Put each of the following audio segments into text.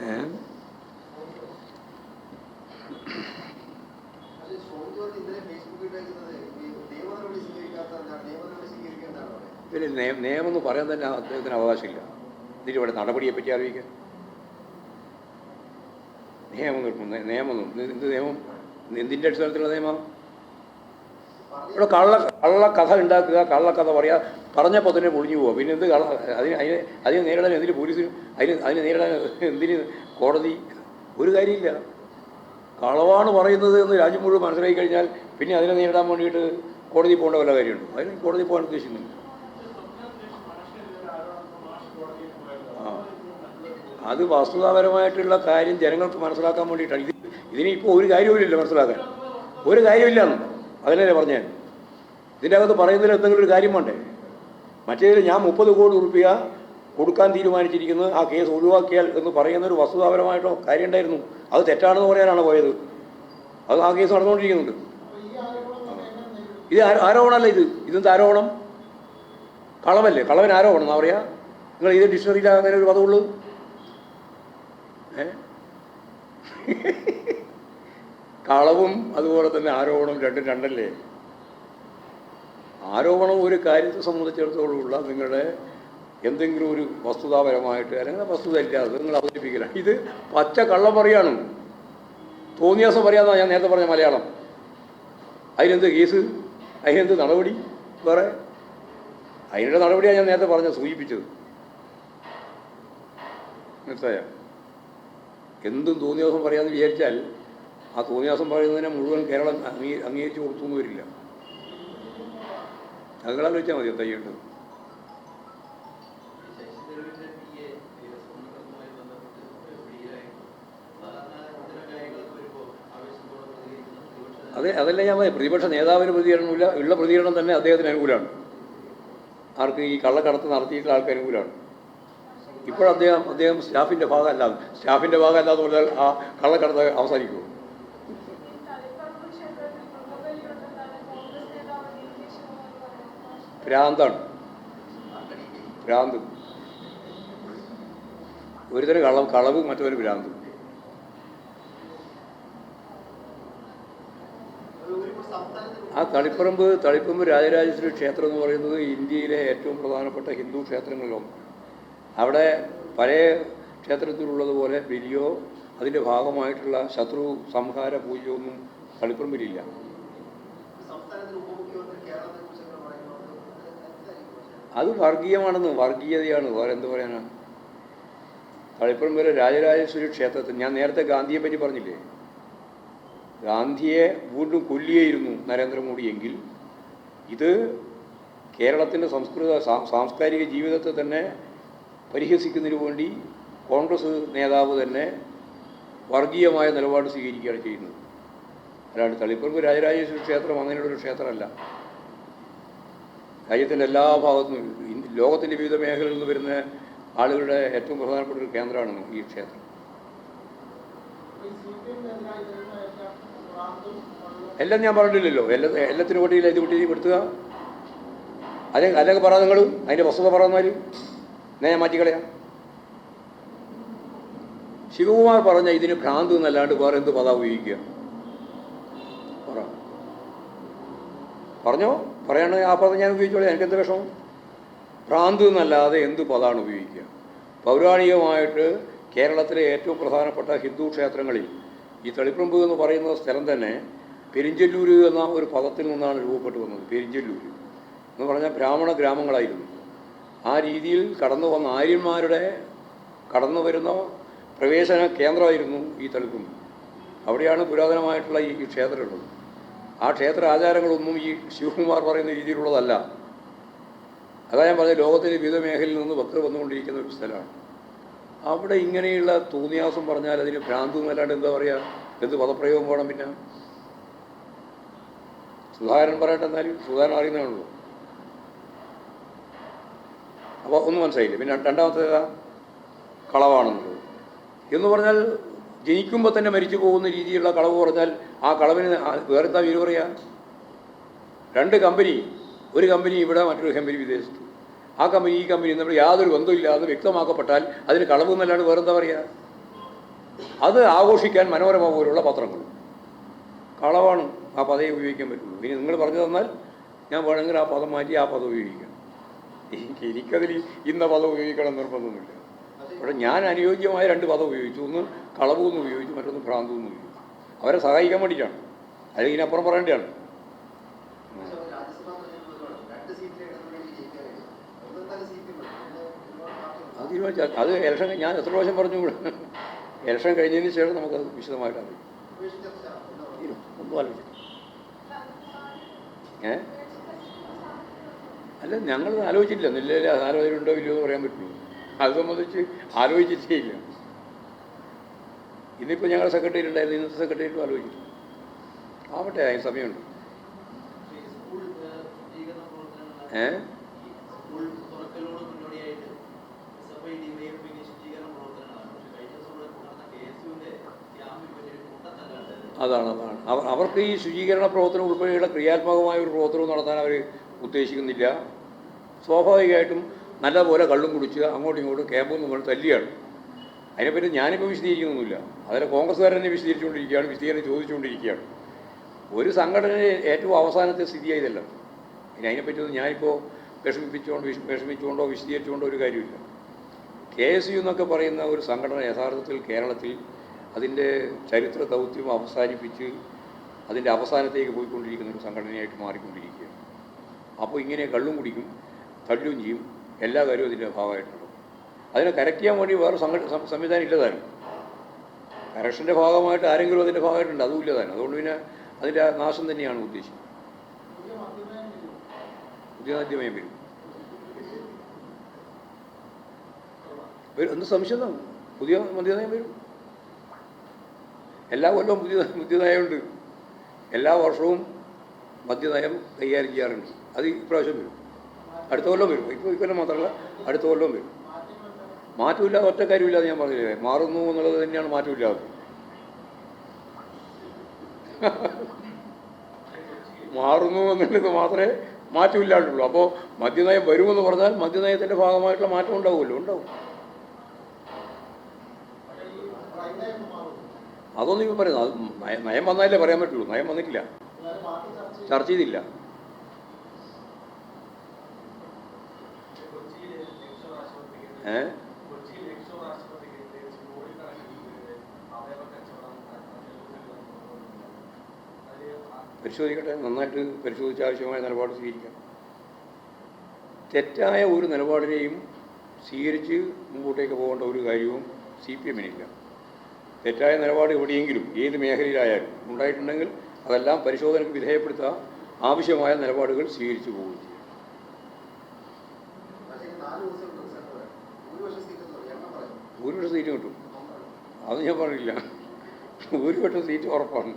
നിയമ നിയമ പിന്നെ നിയമം എന്ന് പറയാൻ തന്നെ അദ്ദേഹത്തിന് അവകാശമില്ല. എന്നിട്ട് ഇവിടെ നടപടിയെ പറ്റി അറിയിക്കാം നിയമം നിർത്തും നേ- നിയമം എന്ത് നിയമം? എന്തിന്റെ അടിസ്ഥാനത്തിലുള്ള നിയമം? ഇവിടെ കള്ള കള്ള കഥ ഉണ്ടാക്കുക കള്ളക്കഥ പറയുക പറഞ്ഞപ്പോൾ തന്നെ പൊളിഞ്ഞു പോവുക പിന്നെ എന്ത് കള്ള അതിന് അതിന് അതിനെ നേരിടാൻ എന്തിന് പോലീസിനും അതിന് അതിനെ നേരിടാൻ എന്തിന് കോടതി? ഒരു കാര്യമില്ല. കളവാണ് പറയുന്നത് എന്ന് രാജ്യം മുഴുവൻ മനസ്സിലാക്കി കഴിഞ്ഞാൽ പിന്നെ അതിനെ നേരിടാൻ വേണ്ടിയിട്ട് കോടതി പോകേണ്ട വല്ല കാര്യമുണ്ടോ? അതിന് കോടതി പോകാൻ ഉദ്ദേശിക്കുന്നില്ല. അത് വസ്തുതാപരമായിട്ടുള്ള കാര്യം ജനങ്ങൾക്ക് മനസ്സിലാക്കാൻ വേണ്ടിയിട്ടാണ്. ഇത് ഇതിനിപ്പോൾ ഒരു കാര്യവുമില്ലല്ലോ മനസ്സിലാക്കാൻ. ഒരു കാര്യമില്ലെന്ന് അതിനല്ലേ പറഞ്ഞേ? ഇതിന്റെ അകത്ത് പറയുന്നതിൽ എന്തെങ്കിലും ഒരു കാര്യം വേണ്ടേ? മറ്റേതിൽ ഞാൻ മുപ്പത് കോടി ഉറുപ്പിക കൊടുക്കാൻ തീരുമാനിച്ചിരിക്കുന്നത് ആ കേസ് ഒഴിവാക്കിയാൽ എന്ന് പറയുന്ന ഒരു വസ്തുതാപരമായിട്ടോ കാര്യം ഉണ്ടായിരുന്നു. അത് തെറ്റാണെന്ന് പറയാനാണ് പോയത്? അത് ആ കേസ് നടന്നുകൊണ്ടിരിക്കുന്നുണ്ട്. ഇത് ആരോ- ആരോപണമല്ല ഇത്? ഇതെന്ത് ആരോപണം? കളവല്ലേ കളവൻ ആരോപണം എന്നാ പറയാ? നിങ്ങൾ ഇത് ഡിക്ഷണറിയിൽ അങ്ങനെ ഒരു പദമുള്ളൂ ഏ? കളവും അതുപോലെ തന്നെ ആരോപണം രണ്ടും രണ്ടല്ലേ? ആരോപണം ഒരു കാര്യത്തെ സംബന്ധിച്ചിടത്തോളമുള്ള നിങ്ങളുടെ എന്തെങ്കിലും ഒരു വസ്തുതാപരമായിട്ട് അല്ലെങ്കിൽ വസ്തുത ഇല്ലാതെ നിങ്ങൾ അവതരിപ്പിക്കില്ല ഇത് പച്ച കള്ളം പറയാണ് തോന്നിയാസം പറയാമെന്നാണ് ഞാൻ നേരത്തെ പറഞ്ഞ മലയാളം. അതിനെന്ത് കേസ്? അതിനെന്ത് നടപടി? വേറെ? അതിനുള്ള നടപടിയാണ് ഞാൻ നേരത്തെ പറഞ്ഞ സൂചിപ്പിച്ചത്. മനസ്സിലായ? എന്തും തോന്നിയാസം പറയാമെന്ന് വിചാരിച്ചാൽ ആ തോന്നിയാസം പറയുന്നതിനെ മുഴുവൻ കേരളം അംഗീ അംഗീകരിച്ച് കൊടുത്തൊന്നും വരില്ല. ഞങ്ങളാലോചിച്ചാൽ മതി പ്രതിപക്ഷ അതെ അതല്ല ഞാൻ പറയാം പ്രതിപക്ഷ നേതാവിന് പ്രതികരണമില്ല ഉള്ള പ്രതികരണം തന്നെ അദ്ദേഹത്തിന് അനുകൂലമാണ്. ആർക്ക് ഈ കള്ളക്കടത്ത് നടത്തിയിട്ടുള്ള ആൾക്ക് അനുകൂലമാണ്. ഇപ്പോൾ അദ്ദേഹം അദ്ദേഹം സ്റ്റാഫിന്റെ ഭാഗമല്ലാതെ സ്റ്റാഫിന്റെ ഭാഗമല്ലാതെ പറഞ്ഞാൽ ആ കള്ളക്കടത്ത് അവസാനിക്കുമോ തളിപ്പറമ്പ് ക്ഷേത്രത്തിൽ പുകവലിയുണ്ടെന്നാണ് കോൺഗ്രസ് നേതാവ് ഡി കെ ശിവകുമാർ പറയുന്നത് ഭ്രാന്താണ്. ഭ്രാന്ത്. ഒരുതരം കളവ് കളവ് മറ്റൊരു ഭ്രാന്ത്. ആ തളിപ്പറമ്പ് തളിപ്പറമ്പ് രാജരാജേശ്വരി ക്ഷേത്രം എന്ന് പറയുന്നത് ഇന്ത്യയിലെ ഏറ്റവും പ്രധാനപ്പെട്ട ഹിന്ദു ക്ഷേത്രങ്ങളിലൊന്ന്. അവിടെ പഴയ ക്ഷേത്രത്തിലുള്ളതുപോലെ ബലിയോ അതിന്റെ ഭാഗമായിട്ടുള്ള ശത്രു സംഹാര പൂജയോ ഒന്നും തളിപ്പറമ്പിലില്ല. അത് വർഗീയമാണെന്ന് വർഗീയതയാണ്. വേറെ എന്ത് പറയാനാണ് വരെ രാജരാജേശ്വരി ക്ഷേത്രത്തിൽ ഞാൻ നേരത്തെ ഗാന്ധിയെ പറ്റി പറഞ്ഞില്ലേ? ഗാന്ധിയെ വീണ്ടും കൊല്ലിയായിരുന്നു നരേന്ദ്രമോദി എങ്കിൽ ഇത് കേരളത്തിന്റെ സംസ്കൃത സാംസ്കാരിക ജീവിതത്തെ തന്നെ പരിഹസിക്കുന്നതിന് വേണ്ടി കോൺഗ്രസ് നേതാവ് തന്നെ വർഗീയമായ നിലപാട് സ്വീകരിക്കുകയാണ് ചെയ്യുന്നത്. അല്ലാണ്ട് തളിപ്പറമ്പ് രാജരാജേശ്വരി ക്ഷേത്രം അങ്ങനെയുള്ളൊരു ക്ഷേത്രമല്ല. രാജ്യത്തിന്റെ എല്ലാ ഭാഗത്തും ലോകത്തിന്റെ വിവിധ മേഖലകളിൽ നിന്ന് വരുന്ന ആളുകളുടെ ഏറ്റവും പ്രധാനപ്പെട്ട ഒരു കേന്ദ്രമാണ് ഈ ക്ഷേത്രം. എല്ലാം ഞാൻ പറഞ്ഞില്ലല്ലോ. എല്ലാ എല്ലാത്തിനും കൊട്ടിയില്ല ഇത് കുട്ടി പെടുത്തുക. അല്ലെ അല്ലെങ്കിൽ പറ നിങ്ങൾ അതിന്റെ വസ്തുത പറയുന്നവർ എന്നാ ഞാൻ മാറ്റിക്കളയാം. ശിവകുമാർ പറഞ്ഞ ഇതിന് ഭ്രാന്ത് എന്നല്ലാണ്ട് വേറെ എന്ത് പദം ഉപയോഗിക്കുക? പറഞ്ഞോ? പറയണ ആ പദം ഞാൻ ഉപയോഗിച്ചോളെ. എനിക്ക് എന്ത് വിഷമം? ഭ്രാന്ത് എന്നല്ലാതെ എന്ത് പദമാണ് ഉപയോഗിക്കുക? പൗരാണികമായിട്ട് കേരളത്തിലെ ഏറ്റവും പ്രധാനപ്പെട്ട ഹിന്ദു ക്ഷേത്രങ്ങളിൽ ഈ തളിപ്രമ്പ് എന്ന് പറയുന്ന സ്ഥലം തന്നെ പെരിഞ്ചല്ലൂർ എന്ന ഒരു പദത്തിൽ നിന്നാണ് രൂപപ്പെട്ടു വന്നത്. പെരിഞ്ചല്ലൂർ എന്ന് പറഞ്ഞാൽ ബ്രാഹ്മണ ഗ്രാമങ്ങളായിരുന്നു. ആ രീതിയിൽ കടന്നു വന്ന ആര്യന്മാരുടെ കടന്നു വരുന്ന പ്രവേശന കേന്ദ്രമായിരുന്നു ഈ തളിപ്രമ്പ് അവിടെയാണ് പുരാതനമായിട്ടുള്ള ഈ ക്ഷേത്രമുള്ളത്. ആ ക്ഷേത്ര ആചാരങ്ങളൊന്നും ഈ ശിവകുമാർ പറയുന്ന രീതിയിലുള്ളതല്ല. അതാ ഞാൻ പറഞ്ഞ ലോകത്തിന്റെ വിവിധ മേഖലയിൽ നിന്ന് ഭക്തർ വന്നുകൊണ്ടിരിക്കുന്ന ഒരു സ്ഥലമാണ്. അവിടെ ഇങ്ങനെയുള്ള തോന്നിയാസം പറഞ്ഞാൽ അതിന് ഭ്രാന്ത് എന്നല്ലാണ്ട് എന്താ പറയുക എന്ത് പദപ്രയോഗം വേണം പിന്നെ? സുധാകരൻ പറയട്ടെ എന്നാലും സുധാകരൻ അറിയുന്നതാണല്ലോ അപ്പോൾ ഒന്നും മനസ്സിലായില്ല? പിന്നെ രണ്ടാമത്തേതാ കളവാണെന്നുള്ളത്. എന്ന് പറഞ്ഞാൽ ജനിക്കുമ്പോൾ തന്നെ മരിച്ചു പോകുന്ന രീതിയിലുള്ള കളവ് പറഞ്ഞാൽ ആ കളവിന് വേറെന്താ വീര് പറയുക രണ്ട് കമ്പനി ഒരു കമ്പനി ഇവിടെ മറ്റൊരു കമ്പനി വിദേശത്ത്. ആ കമ്പനി ഈ കമ്പനി നമ്മൾ യാതൊരു ബന്ധമില്ലാതെ വ്യക്തമാക്കപ്പെട്ടാൽ അതിന് കളവ് എന്നല്ലാണ്ട് വേറെന്താ പറയുക അത് ആഘോഷിക്കാൻ മനോരമ പോലുള്ള പത്രങ്ങൾ. കളവാണ് ആ പദവി ഉപയോഗിക്കാൻ പറ്റുള്ളൂ ഇനി നിങ്ങൾ പറഞ്ഞു തന്നാൽ ഞാൻ വേണമെങ്കിൽ ആ പദം മാറ്റി ആ പദം ഉപയോഗിക്കാം. എനിക്ക് എനിക്കതിൽ ഇന്ന പദം ഉപയോഗിക്കണം നിർബന്ധമൊന്നുമില്ല. പക്ഷേ ഞാൻ അനുയോജ്യമായ രണ്ട് പദം ഉപയോഗിച്ചു. ഒന്ന് കളവ് എന്ന് ഉപയോഗിച്ചു മറ്റൊന്ന് ഭ്രാന്തെന്ന് ഉപയോഗിച്ചു. അവരെ സഹായിക്കാൻ വേണ്ടിയിട്ടാണ്. അല്ലെങ്കിൽ അപ്പുറം പറയേണ്ടതാണ്. അത് തീരുമാനിച്ചാൽ ഇലക്ഷൻ ഞാൻ എത്ര പ്രാവശ്യം പറഞ്ഞു ഇലക്ഷൻ കഴിഞ്ഞതിന് ശേഷം നമുക്കത് വിശദമായിട്ട് അറിയാം. ഏ? അല്ല ഞങ്ങൾ ആലോചിച്ചില്ല നെല്ലിൽ ആലോചനയുണ്ടോ ഇല്ലയോ എന്ന് പറയാൻ പറ്റുള്ളൂ. അത് സംബന്ധിച്ച് ആലോചിച്ചിട്ടേ ഇല്ല. ഇന്നിപ്പോൾ ഞങ്ങളുടെ സെക്രട്ടറി ഉണ്ടായിരുന്നു ഇന്നത്തെ സെക്രട്ടറിയേറ്റും ആലോചിച്ചു ആവട്ടെ അതിന് സമയമുണ്ട്. ഏ? അതാണ് അതാണ്. അവർ അവർക്ക് ഈ ശുചീകരണ പ്രവർത്തനം ഉൾപ്പെടെയുള്ള ക്രിയാത്മകമായ ഒരു പ്രവർത്തനവും നടത്താൻ അവർ ഉദ്ദേശിക്കുന്നില്ല. സ്വാഭാവികമായിട്ടും നല്ലപോലെ കള്ളും കുടിച്ച് അങ്ങോട്ടും ഇങ്ങോട്ടും ക്യാമ്പും നമ്മൾ തല്ലിയാണ്. അതിനെപ്പറ്റി ഞാനിപ്പോൾ വിശദീകരിക്കുന്നൊന്നുമില്ല. അതിനെ കോൺഗ്രസ്സുകാർ തന്നെ വിശദീകരിച്ചുകൊണ്ടിരിക്കുകയാണ് വിശദീകരണം ചോദിച്ചുകൊണ്ടിരിക്കുകയാണ്. ഒരു സംഘടനയുടെ ഏറ്റവും അവസാനത്തെ സ്ഥിതിയായതല്ല ഇനി അതിനെപ്പറ്റിയൊന്നും ഞാനിപ്പോൾ വിഷമിപ്പിച്ചുകൊണ്ട് വിഷ- വിഷമിച്ചുകൊണ്ടോ വിശദീകരിച്ചുകൊണ്ടോ ഒരു കാര്യമില്ല കെ എസ് യു എന്നൊക്കെ പറയുന്ന ഒരു സംഘടന യഥാർത്ഥത്തിൽ കേരളത്തിൽ അതിന്റെ ചരിത്ര ദൗത്യം അവസാനിപ്പിച്ച് അതിന്റെ അവസാനത്തേക്ക് പോയിക്കൊണ്ടിരിക്കുന്ന ഒരു സംഘടനയായിട്ട് മാറിക്കൊണ്ടിരിക്കുകയാണ്. അപ്പോൾ ഇങ്ങനെ കള്ളും കുടിക്കും തള്ളും ചെയ്യും എല്ലാ കാര്യവും അതിന്റെ ഭാഗമായിട്ടുണ്ടാവും അതിനെ കറക്റ്റ് ചെയ്യാൻ വേണ്ടി വേറെ സംവിധാനം ഇല്ലതാനും. കറക്ഷന്റെ ഭാഗമായിട്ട് ആരെങ്കിലും അതിന്റെ ഭാഗമായിട്ടുണ്ട് അതും ഇല്ലതാനും. അതുകൊണ്ട് പിന്നെ അതിന്റെ നാശം തന്നെയാണ് ഉദ്ദേശിച്ചത്. പുതിയ മദ്യമയം വരും. എന്ത് സംശയം പുതിയ മദ്യനയം വരും. എല്ലാ കൊല്ലവും പുതിയ മദ്യനയമുണ്ട് എല്ലാ വർഷവും മദ്യനയം കൈകാര്യം ചെയ്യാറുണ്ട് അത് ഇപ്രാവശ്യം വരും. അടുത്ത കൊല്ലം വരും. ഇപ്പോൾ ഇക്കൊല്ലം മാത്രമല്ല അടുത്ത കൊല്ലം വരും. മാറ്റമില്ലാതെ ഒറ്റ കാര്യമില്ലാതെ ഞാൻ പറഞ്ഞില്ലേ? മാറുന്നു എന്നുള്ളത് തന്നെയാണ് മാറ്റമില്ലാതെ മാറുന്നു എന്നുള്ളത് മാത്രമേ മാറ്റമില്ലാണ്ടുള്ളൂ അപ്പോൾ മദ്യനയം വരുമെന്ന് പറഞ്ഞാൽ മദ്യനയത്തിന്റെ ഭാഗമായിട്ടുള്ള മാറ്റം ഉണ്ടാവുമല്ലോ ഉണ്ടാവും. അതൊന്നും ഇപ്പം പറയുന്നത് അത് നയം വന്നാലേ പറയാൻ പറ്റുള്ളൂ. നയം വന്നിട്ടില്ല. ചർച്ച ചെയ്തില്ല. ഏ? പരിശോധിക്കട്ടെ നന്നായിട്ട് പരിശോധിച്ച് ആവശ്യമായ നിലപാട് സ്വീകരിക്കാം. തെറ്റായ ഒരു നിലപാടിനെയും സ്വീകരിച്ച് മുമ്പോട്ടേക്ക് പോകേണ്ട ഒരു കാര്യവും സി പി എമ്മിനില്ല. തെറ്റായ നിലപാട് എവിടെയെങ്കിലും ഏത് മേഖലയിലായാലും ഉണ്ടായിട്ടുണ്ടെങ്കിൽ അതെല്ലാം പരിശോധനയ്ക്ക് വിധേയപ്പെടുത്താൻ ആവശ്യമായ നിലപാടുകൾ സ്വീകരിച്ചു പോകുകയും ചെയ്യും. ഭൂരിപക്ഷം സീറ്റ് കിട്ടും. അത് ഞാൻ പറഞ്ഞില്ല. വട്ടം സീറ്റ് ഉറപ്പാണ്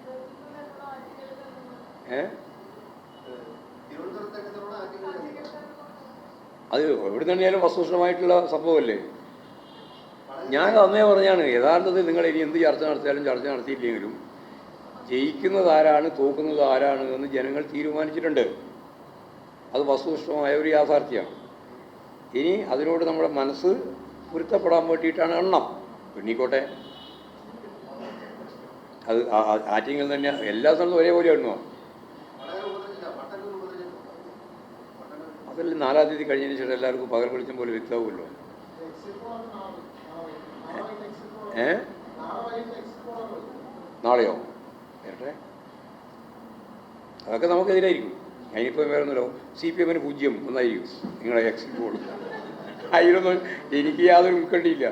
ഏ തിരുവനന്തപുരത്തൊക്കെ തവണ ആറ്റിങ്ങൽ അത് എവിടെ തന്നെയാലും വസ്തുനിഷ്ഠമായിട്ടുള്ള സംഭവമല്ലേ? ഞാൻ അന്നേ പറഞ്ഞാണ് യഥാർത്ഥത്തിൽ നിങ്ങൾ ഇനി എന്ത് ചർച്ച നടത്തിയാലും ചർച്ച നടത്തിയില്ലെങ്കിലും ജയിക്കുന്നത് ആരാണ് തോക്കുന്നത് ആരാണ് എന്ന് ജനങ്ങൾ തീരുമാനിച്ചിട്ടുണ്ട്. അത് വസ്തുനിഷ്ഠമായ ഒരു യാഥാർത്ഥ്യമാണ്. ഇനി അതിനോട് നമ്മുടെ മനസ്സ് പൊരുത്തപ്പെടാൻ വേണ്ടിയിട്ടാണ് എണ്ണം. എണ്ണിക്കോട്ടെ അത് ആ- ആ- ആറ്റിങ്ങിൽ തന്നെ എല്ലാ സ്ഥലത്തും ഒരേപോലെ എണ്ണുക അതിൽ നാലാം തീയതി കഴിഞ്ഞതിന് ശേഷം എല്ലാവർക്കും പകൽ വെളിച്ചം പോലെ വ്യക്തമാവുമല്ലോ. ഏ? നാളെയോ? വരട്ടെ അതൊക്കെ നമുക്കെതിരായിരിക്കും. അതിനിപ്പോൾ വേറെ ഒന്നുമില്ല സി പി എമ്മിന് പൂജ്യം ഒന്നായിരിക്കും. നിങ്ങളുടെ എക്സിറ്റ് പോൾ അതിലൊന്നും എനിക്ക് യാതൊരു ഉൾക്കണ്ടിയില്ല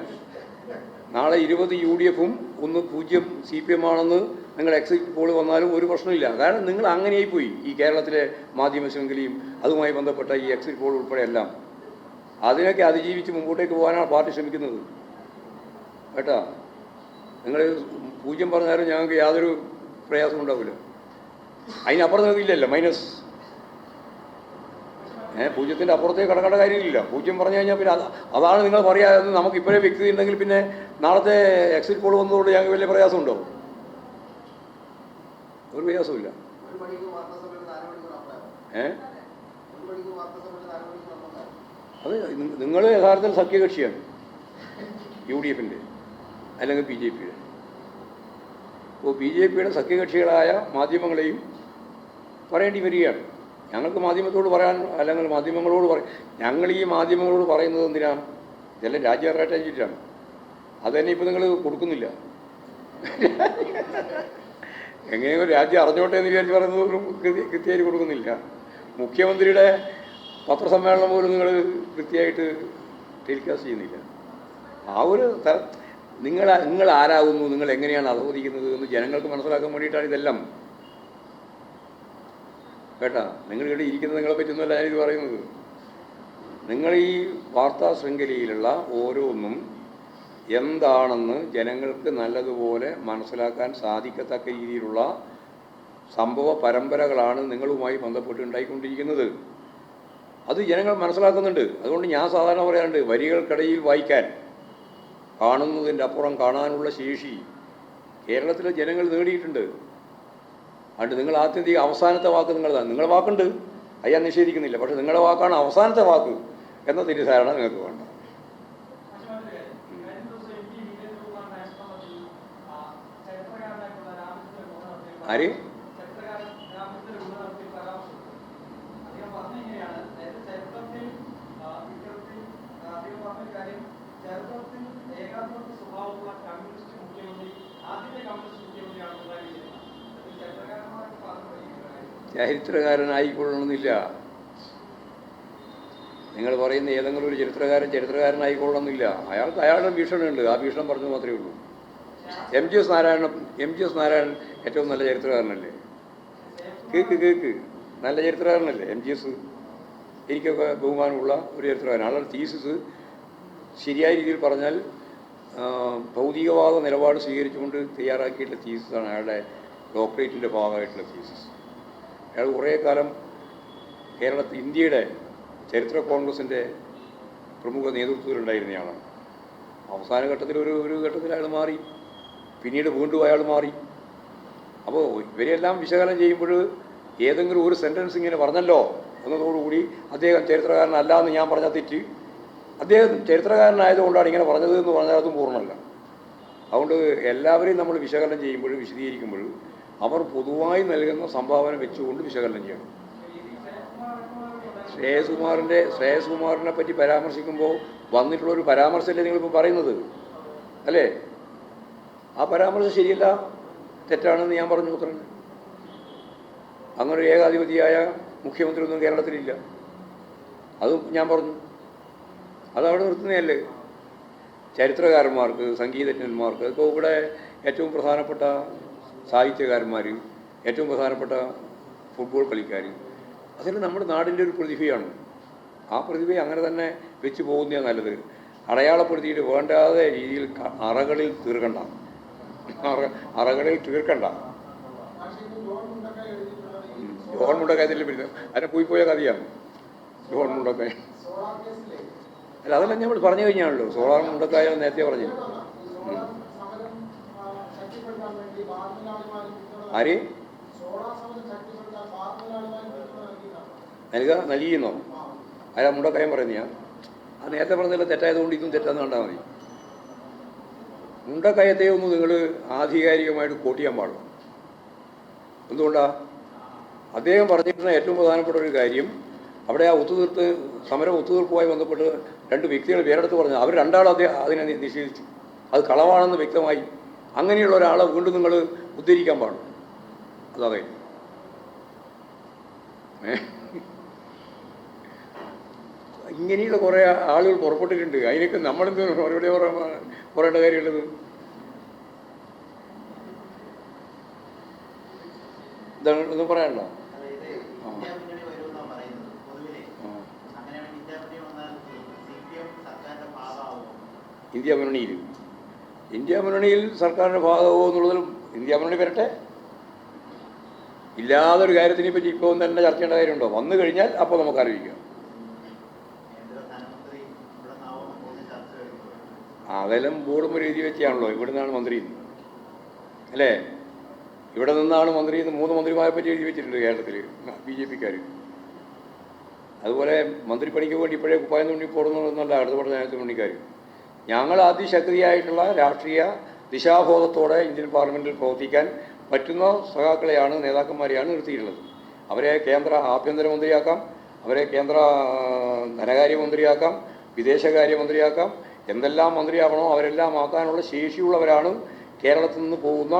നാളെ ഇരുപത് യു ഡി എഫും ഒന്ന് പൂജ്യം സി പി എം ആണെന്ന് നിങ്ങൾ എക്സിറ്റ് പോൾ വന്നാലും ഒരു പ്രശ്നമില്ല കാരണം നിങ്ങൾ അങ്ങനെയായി പോയി ഈ കേരളത്തിലെ മാധ്യമ ശൃംഖലയും അതുമായി ബന്ധപ്പെട്ട ഈ എക്സിറ്റ് പോൾ ഉൾപ്പെടെ എല്ലാം. അതിനൊക്കെ അതിജീവിച്ച് മുമ്പോട്ടേക്ക് പോകാനാണ് പാർട്ടി ശ്രമിക്കുന്നത്. കേട്ടാ? നിങ്ങൾ പൂജ്യം പറഞ്ഞാലും ഞങ്ങൾക്ക് യാതൊരു പ്രയാസം ഉണ്ടാവില്ല. അതിനപ്പുറം നിങ്ങൾക്ക് ഇല്ലല്ലോ മൈനസ് ഏഹ് പൂജ്യത്തിന്റെ അപ്പുറത്തേക്ക് കടക്കേണ്ട കാര്യമില്ല പൂജ്യം പറഞ്ഞു കഴിഞ്ഞാൽ പിന്നെ അത് അതാണ് നിങ്ങൾ പറയാതെ നമുക്ക് ഇപ്പോഴേ വ്യക്തി ഉണ്ടെങ്കിൽ പിന്നെ നാളത്തെ എക്സിറ്റ് പോൾ വന്നതുകൊണ്ട് ഞങ്ങൾക്ക് വലിയ പ്രയാസമുണ്ടോ? ഒരു പ്രയാസമില്ല ഏ? അത് നിങ്ങൾ യഥാർത്ഥത്തിൽ സഖ്യകക്ഷിയാണ്. യു ഡി എഫിന്റെ അല്ലെങ്കിൽ ബി ജെ പിയുടെ. അപ്പോൾ ബി ജെ പിയുടെ സഖ്യകക്ഷികളായ മാധ്യമങ്ങളെയും പറയേണ്ടി വരികയാണ്. ഞങ്ങൾക്ക് മാധ്യമത്തോട് പറയാൻ അല്ലെങ്കിൽ മാധ്യമങ്ങളോട് പറ ഞങ്ങൾ ഈ മാധ്യമങ്ങളോട് പറയുന്നത് എന്തിനാണ്? ഇതെല്ലാം രാജ്യം റേറ്റാണ് അത് തന്നെ ഇപ്പോൾ നിങ്ങൾ കൊടുക്കുന്നില്ല. എങ്ങനെയെങ്കിലും രാജ്യം അറിഞ്ഞോട്ടെ എന്ന് വിചാരിച്ച് പറയുന്നത് കൃത്യ- കൃത്യമായിട്ട് കൊടുക്കുന്നില്ല. മുഖ്യമന്ത്രിയുടെ പത്രസമ്മേളനം പോലും നിങ്ങൾ കൃത്യമായിട്ട് ടെലികാസ്റ്റ് ചെയ്യുന്നില്ല. ആ ഒരു തര നിങ്ങൾ നിങ്ങൾ ആരാകുന്നു? നിങ്ങൾ എങ്ങനെയാണ് അധോദിക്കുന്നത് എന്ന് ജനങ്ങൾക്ക് മനസ്സിലാക്കാൻ വേണ്ടിയിട്ടാണ് ഇതെല്ലാം. കേട്ടാ? നിങ്ങൾ ഇവിടെ ഇരിക്കുന്നത് നിങ്ങളെ പറ്റുന്നല്ല ഞാനിത് പറയുന്നത്. നിങ്ങൾ ഈ വാർത്താ ശൃംഖലയിലുള്ള ഓരോന്നും എന്താണെന്ന് ജനങ്ങൾക്ക് നല്ലതുപോലെ മനസ്സിലാക്കാൻ സാധിക്കത്തക്ക രീതിയിലുള്ള സംഭവ പരമ്പരകളാണ് നിങ്ങളുമായി ബന്ധപ്പെട്ട് ഉണ്ടായിക്കൊണ്ടിരിക്കുന്നത്. അത് ജനങ്ങൾ മനസ്സിലാക്കുന്നുണ്ട്. അതുകൊണ്ട് ഞാൻ സാധാരണ പറയാറുണ്ട് വരികൾക്കിടയിൽ വായിക്കാൻ കാണുന്നതിന്റെ അപ്പുറം കാണാനുള്ള ശേഷി കേരളത്തിലെ ജനങ്ങൾ നേടിയിട്ടുണ്ട്. അതുകൊണ്ട് നിങ്ങൾ ആത്യന്തിക അവസാനത്തെ വാക്ക് നിങ്ങളതാണ് നിങ്ങളുടെ വാക്കുണ്ട്. അയാൾ നിഷേധിക്കുന്നില്ല. പക്ഷെ നിങ്ങളുടെ വാക്കാണ് അവസാനത്തെ വാക്ക് എന്ന തിരിധാരണ നിങ്ങൾക്ക് വേണ്ട. ആര്? ചരിത്രകാരനായിക്കൊള്ളണമെന്നില്ല. നിങ്ങൾ പറയുന്ന ഏതെങ്കിലും ഒരു ചരിത്രകാരൻ ചരിത്രകാരനായിക്കൊള്ളണമെന്നില്ല. അയാൾക്ക് അയാളുടെ ഭീഷണിയുണ്ട്. ആ ഭീഷണം പറഞ്ഞു മാത്രമേ ഉള്ളൂ. M G S Narayanan M G S Narayanan ഏറ്റവും നല്ല ചരിത്രകാരനല്ലേ? കേക്ക് കേക്ക് നല്ല ചരിത്രകാരനല്ലേ എം ജി എസ്? എനിക്കൊക്കെ ബഹുമാനമുള്ള ഒരു ചരിത്രകാരൻ. ആളുടെ തീസിസ് ശരിയായ രീതിയിൽ പറഞ്ഞാൽ ഭൗതികവാദ നിലപാട് സ്വീകരിച്ചുകൊണ്ട് തയ്യാറാക്കിയിട്ടുള്ള തീസിസാണ് അയാളുടെ ഡോക്ടറേറ്റിന്റെ ഭാഗമായിട്ടുള്ള തീസിസ് അയാൾ കുറേ കാലം കേരളത്തിൽ ഇന്ത്യയുടെ ചരിത്ര കോൺഗ്രസിന്റെ പ്രമുഖ നേതൃത്വത്തിലുണ്ടായിരുന്നയാളാണ് അവസാന ഘട്ടത്തിൽ ഒരു ഒരു ഘട്ടത്തിൽ അയാൾ മാറി. പിന്നീട് വീണ്ടും അയാൾ മാറി. അപ്പോൾ ഇവരെല്ലാം വിശകലനം ചെയ്യുമ്പോൾ ഏതെങ്കിലും ഒരു സെന്റൻസ് ഇങ്ങനെ പറഞ്ഞല്ലോ എന്നതോടുകൂടി അദ്ദേഹം ചരിത്രകാരനല്ല എന്ന് ഞാൻ പറഞ്ഞാൽ തെറ്റ്. അദ്ദേഹം ചരിത്രകാരനായതുകൊണ്ടാണ് ഇങ്ങനെ പറഞ്ഞത് എന്ന് പറഞ്ഞാൽ അതും പൂർണമല്ല. അതുകൊണ്ട് എല്ലാവരെയും നമ്മൾ വിശകലനം ചെയ്യുമ്പോൾ വിശദീകരിക്കുമ്പോൾ അവർ പൊതുവായി നൽകുന്ന സംഭാവന വെച്ചുകൊണ്ട് വിശകലനം ചെയ്യണം. ശ്രേയസുമാറിന്റെ ശ്രേയസുമാറിനെ പറ്റി പരാമർശിക്കുമ്പോൾ വന്നിട്ടുള്ളൊരു പരാമർശമല്ലേ നിങ്ങളിപ്പോൾ പറയുന്നത്? അല്ലേ? ആ പരാമർശം ശരിയല്ല? തെറ്റാണെന്ന് ഞാൻ പറഞ്ഞു ഉത്തരം അങ്ങനെ ഒരു ഏകാധിപതിയായ മുഖ്യമന്ത്രി ഒന്നും കേരളത്തിലില്ല. അതും ഞാൻ പറഞ്ഞു. അതവിടെ നിർത്തുന്നതല്ലേ? ചരിത്രകാരന്മാർക്ക് സംഗീതജ്ഞന്മാർക്ക് ഇപ്പോൾ ഇവിടെ ഏറ്റവും പ്രധാനപ്പെട്ട സാഹിത്യകാരന്മാർ ഏറ്റവും പ്രധാനപ്പെട്ട ഫുട്ബോൾ കളിക്കാർ അതൊക്കെ നമ്മുടെ നാടിന്റെ ഒരു പ്രതിഭയാണ്. ആ പ്രതിഭയെ അങ്ങനെ തന്നെ വെച്ച് പോകുന്നതാണ് നല്ലത്. അടയാളപ്പെടുത്തിയിട്ട് വേണ്ടാതെ രീതിയിൽ അറകളിൽ തീർക്കണ്ട. അറ അറകളിൽ തീർക്കണ്ട. ജോൺ മുണ്ടക്കായത്തിലെ പിടിച്ചത് അതിനെ പോയി പോയ കഥയാണ്. ജോൺ മുണ്ടക്കായ അല്ല അതെല്ലാം നമ്മൾ പറഞ്ഞു കഴിഞ്ഞാണല്ലോ. സോളാർ മുണ്ടക്കായ നേരത്തെ പറഞ്ഞു. ആര്? നൽകുക നൽകിയെന്നോ? അയാൾ മുണ്ടക്കായം പറയുന്നയാ. അത് നേരത്തെ പറഞ്ഞതിൽ തെറ്റായതുകൊണ്ട് ഇതും തെറ്റാന്ന് കണ്ടാൽ മതി. മുണ്ടക്കയത്തെ ഒന്ന് നിങ്ങൾ ആധികാരികമായിട്ട് കോട്ട് ചെയ്യാൻ പാടില്ല എന്തുകൊണ്ടാ? അദ്ദേഹം പറഞ്ഞിരുന്ന ഏറ്റവും പ്രധാനപ്പെട്ട ഒരു കാര്യം അവിടെ ആ ഒത്തുതീർത്ത് സമരം ഒത്തുതീർപ്പുമായി ബന്ധപ്പെട്ട് രണ്ട് വ്യക്തികൾ പേരെടുത്ത് പറഞ്ഞു അവർ രണ്ടാൾ അദ്ദേഹം അതിനെ നിഷേധിച്ചു. അത് കളവാണെന്ന് വ്യക്തമായി അങ്ങനെയുള്ള ഒരാളെ വീണ്ടും നിങ്ങൾ ഉദ്ധരിക്കാൻ പാടും അതെ ഏ? ഇങ്ങനെയുള്ള കുറേ ആളുകൾ പുറപ്പെട്ടിട്ടുണ്ട്. അതിനൊക്കെ നമ്മളെന്ത് മറുപടി പറയാൻ പറയേണ്ട കാര്യമുള്ളത്? ഇതാണ് ഒന്നും പറയാനുണ്ടോ അതായത് ഇന്ത്യ മുന്നണിയിൽ. ഇന്ത്യ മുന്നണിയിൽ സർക്കാരിന്റെ ഭാഗമാവോ എന്നുള്ളതിൽ ഇന്ത്യ മുന്നണി വരട്ടെ. ഇല്ലാതൊരു കാര്യത്തിനെ പറ്റി ഇപ്പോൾ തന്നെ ചർച്ച ചെയ്യേണ്ട കാര്യമുണ്ടോ? വന്നു കഴിഞ്ഞാൽ അപ്പോൾ നമുക്ക് ആലോചിക്കാം കേന്ദ്ര ധനമന്ത്രി ഇവിടെ നിന്നാവുമെന്ന് പോകുന്ന ചർച്ച വരുമ്പോൾ അതെല്ലാം ബോർഡും ഒരു എഴുതി വെച്ചാണല്ലോ. ഇവിടെ നിന്നാണ് മന്ത്രി. അല്ലേ? ഇവിടെ നിന്നാണ് മന്ത്രി മൂന്ന് മന്ത്രിമാരെ പറ്റി എഴുതി വെച്ചിട്ടുണ്ട് കേരളത്തിൽ ബി ജെ പിക്കാർ അതുപോലെ മന്ത്രിപ്പണിക്ക് വേണ്ടി ഇപ്പോഴേ കുപ്പായം തുണി പോടുന്നതെന്നല്ല അടുത്ത പട നേരത്തെ മണിക്കാർ ഞങ്ങൾ അതിശക്തിയായിട്ടുള്ള രാഷ്ട്രീയ ദിശാബോധത്തോടെ ഇന്ത്യൻ പാർലമെന്റിൽ പ്രവർത്തിക്കാൻ പറ്റുന്ന സഖാക്കളെയാണ് നേതാക്കന്മാരെയാണ് നിർത്തിയിട്ടുള്ളത്. അവരെ കേന്ദ്ര ആഭ്യന്തരമന്ത്രിയാക്കാം അവരെ കേന്ദ്ര ധനകാര്യമന്ത്രിയാക്കാം വിദേശകാര്യമന്ത്രിയാക്കാം എന്തെല്ലാം മന്ത്രിയാവണോ അവരെല്ലാം ആക്കാനുള്ള ശേഷിയുള്ളവരാണ് കേരളത്തിൽ നിന്ന് പോകുന്ന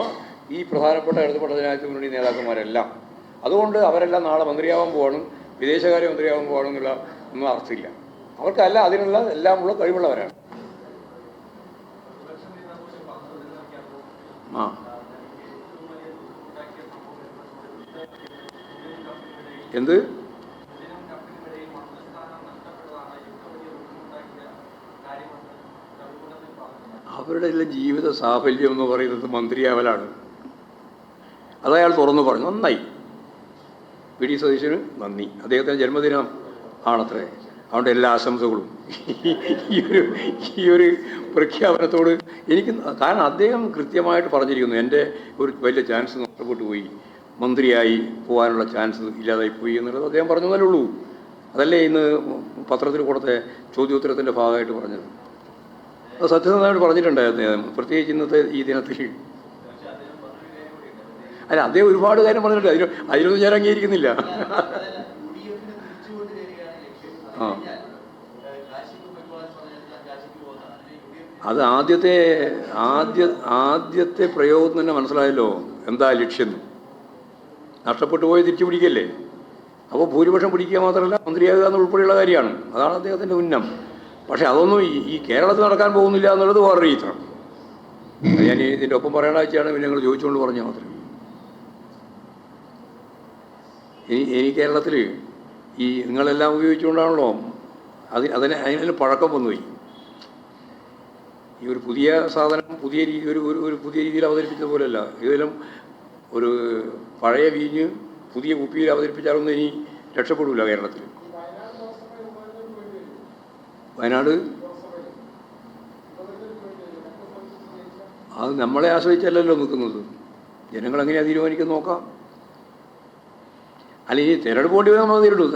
ഈ പ്രധാനപ്പെട്ട ഇടതുപെട്ട ജനാധിപത്യ മുന്നണി നേതാക്കന്മാരെല്ലാം. അതുകൊണ്ട് അവരെല്ലാം നാളെ മന്ത്രിയാവാൻ പോവാണ് വിദേശകാര്യമന്ത്രിയാവാൻ പോകണം എന്നുള്ള ഒന്നും അർത്ഥമില്ല. അവർക്കല്ല അതിനുള്ള എല്ലാമുള്ള കഴിവുള്ളവരാണ്. ആ. എന്ത്? എല്ലാം ജീവിത സാഫല്യം എന്ന് പറയുന്നത് മന്ത്രിയാവലാണ്. അത് അയാൾ തുറന്നു പറഞ്ഞു നന്നായി. വി. ഡി. സതീശന് നന്ദി. അദ്ദേഹത്തിന്റെ ജന്മദിനം ആണത്രേ. അതുകൊണ്ട് എല്ലാ ആശംസകളും. ഈ ഒരു ഈ ഒരു പ്രഖ്യാപനത്തോട് എനിക്ക് കാരണം അദ്ദേഹം കൃത്യമായിട്ട് പറഞ്ഞിരിക്കുന്നു എന്റെ ഒരു വലിയ ചാൻസ് നഷ്ടപ്പെട്ടു പോയി. മന്ത്രിയായി പോകാനുള്ള ചാൻസ് ഇല്ലാതായി പോയി എന്നുള്ളത് അദ്ദേഹം പറഞ്ഞു പറഞ്ഞതല്ലേ ഉള്ളൂ. അതല്ലേ ഇന്ന് പത്രത്തിൽ കൊടുത്ത ചോദ്യോത്തരത്തിന്റെ ഭാഗമായിട്ട് പറഞ്ഞത്. അത് സത്യസന്ധമായിട്ട് പറഞ്ഞിട്ടുണ്ടായിരുന്നു അദ്ദേഹം പ്രത്യേകിച്ച് ഇന്നത്തെ ഈ ദിനത്തിൽ. അല്ല അദ്ദേഹം ഒരുപാട് കാര്യം പറഞ്ഞിട്ടുണ്ട്. അതിന് അതിലൊന്നും ഞാൻ അംഗീകരിക്കുന്നില്ല. ആ. ഞാൻ അത് ആദ്യത്തെ ആദ്യ ആദ്യത്തെ പ്രയോഗം തന്നെ മനസ്സിലായല്ലോ എന്താ ലക്ഷ്യം. നഷ്ടപ്പെട്ടു പോയി തിരിച്ചു പിടിക്കല്ലേ? അപ്പോൾ ഭൂരിപക്ഷം പിടിക്കുക മാത്രമല്ല മന്ത്രിയാകുക എന്നുൾപ്പെടെയുള്ള കാര്യമാണ്. അതാണ് അദ്ദേഹത്തിന്റെ ഉന്നം. പക്ഷേ അതൊന്നും ഈ- ഈ കേരളത്തിൽ നടക്കാൻ പോകുന്നില്ല എന്നുള്ളത് വേറൊരു ചിത്രം. അത് ഞാൻ ഇതിന്റെ ഒപ്പം പറയേണ്ട വെച്ചാണ് പിന്നെ ഞങ്ങൾ ചോദിച്ചുകൊണ്ട് പറഞ്ഞാൽ മാത്രം. ഇനി ഇനി കേരളത്തിൽ ഈ നിങ്ങളെല്ലാം ഉപയോഗിച്ചുകൊണ്ടാണല്ലോ അതിന് അതിന് അതിന് പഴക്കം വന്നുപോയി ഈ ഒരു പുതിയ സാധനം പുതിയ രീതി ഒരു ഒരു ഒരു പുതിയ രീതിയിൽ അവതരിപ്പിച്ച പോലെയല്ല. ഏതെങ്കിലും ഒരു പഴയ വീഞ്ഞ് പുതിയ കുപ്പിയിൽ അവതരിപ്പിച്ചാലൊന്നും ഇനി രക്ഷപ്പെടില്ല കേരളത്തിൽ. വയനാട്? അത് നമ്മളെ ആശ്രയിച്ചല്ലല്ലോ നിൽക്കുന്നത്. ജനങ്ങൾ എങ്ങനെയാണ് തീരുമാനിക്കുന്നത് നോക്കാം. അല്ല ഈ തിരഞ്ഞെടുപ്പ് വേണ്ടി നമ്മൾ നേരിടും.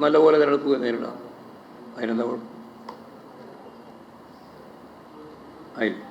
നല്ലപോലെ തിരഞ്ഞെടുപ്പ് നേരിടാം. അതിനെന്താ കുഴപ്പം? ആയില്ല